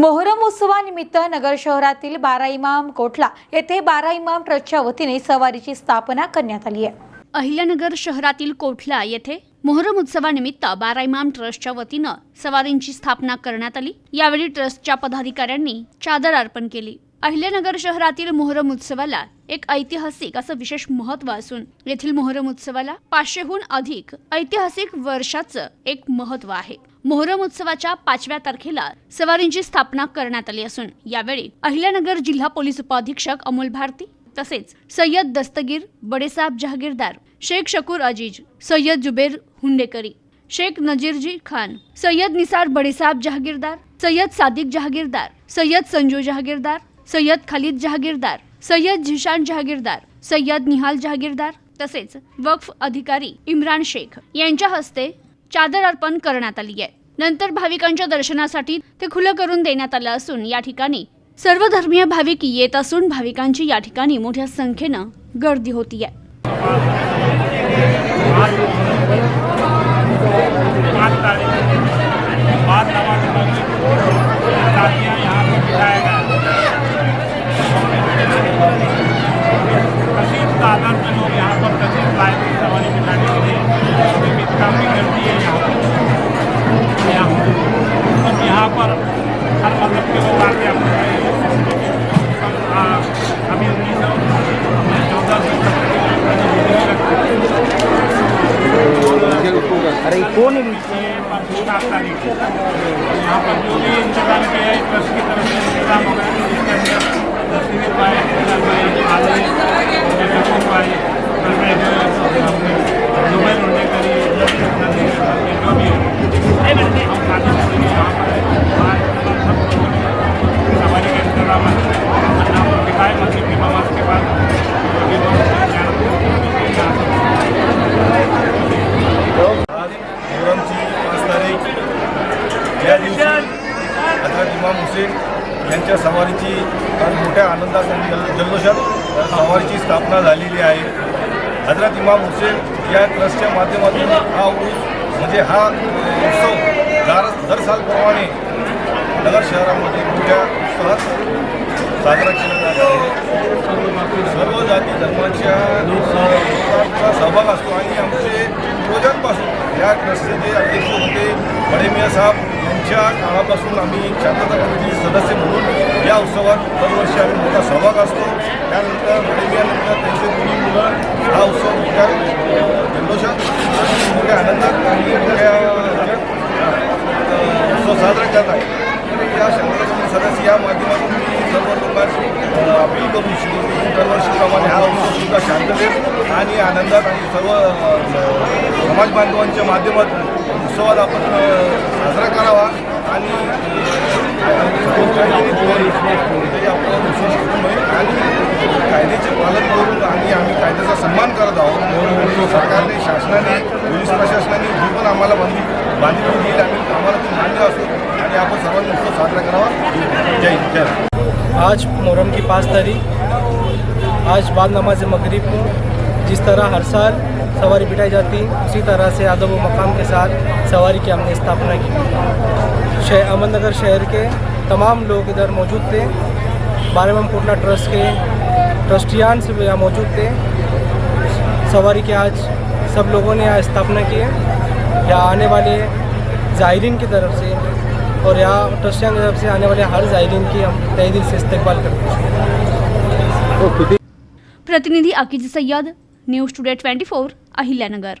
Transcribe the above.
मोहरम उत्सवानिमित्त नगर शहरातील बारा इमाम कोटला येथे बारा इमाम ट्रस्टच्या वतीने सवारीची स्थापना करण्यात आली आहे. अहिल्यानगर शहरातील कोठला येथे मोहरम उत्सवानिमित्त बारा इमाम ट्रस्टच्या वतीनं सवारींची स्थापना करण्यात आली. यावेळी ट्रस्टच्या पदाधिकाऱ्यांनी चादर अर्पण केली. अहिल्यानगर शहरातील मोहरम उत्सवाला एक ऐतिहासिक असं विशेष महत्त्व असून येथील मोहरम उत्सवाला पाचशेहून अधिक ऐतिहासिक वर्षाचं एक महत्त्व आहे. मोहरम उत्सवाच्या पाचव्या तारखेला सवारींची स्थापना करण्यात आली असून यावेळी अहिल्यानगर जिल्हा पोलीस उपाधीक्षक अमोल भारती तसेच सय्यद दस्तगीर बडेसाब जहागीरदार शेख शकूर अजीज सय्यद जुबेर हुंडेकरी शेख नजीरजी खान सय्यद निसार बडेसाब जहागीरदार सय्यद सादिक जहागीरदार सय्यद संजू जहागीरदार सय्यद खालिद जहागीरदार सय्यद झिशान जहागीरदार सय्यद निहाल जहागीरदार तसेच वक्फ अधिकारी इम्रान शेख यांच्या हस्ते चादर अर्पण करण्यात आली आहे. नंतर भाविकांच्या दर्शनासाठी ते खुलं करून देण्यात आलं असून या ठिकाणी सर्व धर्मीय भाविक येत असून भाविकांची या ठिकाणी मोठ्या संख्येनं गर्दी होती आहे पाँच सात तारीख को यहाँ पर जो भी इंतजाम किया है ट्रस्ट की तरफ से इंतजाम हो गया जिसके अंदर रसीद पाए आले जैसे पाए दुबई उड़ने करी जो भी है हम खाते पीते यहाँ पर है। सब लोगों ने सवारी का इंतजाम है यहाँ पर दिखाए मस्जिद की नमाज के बाद जो भी लोग यहाँ आज मोहरमची पाच तारीख या दिवशी हजरत इमाम हुसेन यांच्या सवारीची आज मोठ्या आनंदासाठी जल जल्लोषात सवारीची स्थापना झालेली आहे. हजरत इमाम हुसेन या ट्रस्टच्या माध्यमातून हा उरूस म्हणजे हा उत्सव दर दर सालप्रमाणे नगर शहरामध्ये मोठ्या उत्साहात साजरा केला जात आहे. सर्व जाती धर्माच्या लोकांचा सहभाग असतो आणि आमचे पूर्वजांपासून या ट्रस्टचे जे अध्यक्ष होते बडेमिया साहेब यांच्या काळापासून आम्ही शांतता या उत्सवात दरवर्षी आम्ही मोठा सहभाग असतो. त्यानंतर बडेमियानंतर त्यांचे दोन्ही मुलं हा उत्सव मोठ्या जल्लोषात आणि मोठ्या आनंदात आणि मोठ्या उत्सव साजरा करत आहे. तर या संघटनेचे सदस्य या माध्यमातून मी सर्व लोकांची अपील करू इच्छितो दरवर्षीप्रमाणे हा उत्सव सुद्धा शांततेत आणि आनंदात आणि सर्व समाज बांधवांच्या माध्यमातून उत्सवात आपण साजरा करावा आणि कायद्याचे पालन करून आणि आम्ही कायद्याचा सन्मान करत आहोत. सरकारने शासनाने पोलीस प्रशासनाने जी पण आम्हाला बांधी बांधली दिली. आम्ही आम्हाला ती मान्य असो आणि आपण सर्वांनी उत्सव साजरा करावा. जय जय आज मोहरम की पाँच तारीख. आज बाद नमाज मगरिब. को जिस तरह हर साल सवारी बिठाई जाती उसी तरह से आदब व मकाम के साथ सवारी की हमने स्थापना की। शहर अहमदनगर शहर के तमाम लोग इधर मौजूद थे। बारहम कोटला ट्रस्ट के ट्रस्टियान से भी यहाँ मौजूद थे। सवारी के आज सब लोगों ने यहाँ स्थापना की है। यहाँ आने वाले ज़ायरीन की तरफ़ से और यहाँ ट्रस्टियान की तरफ़ से आने वाले हर ज़ायरीन की हम तहे दिल से इस्तेकबाल करते हैं। प्रतिनिधि Akeez Sayyad news today twenty four Ahilyanagar.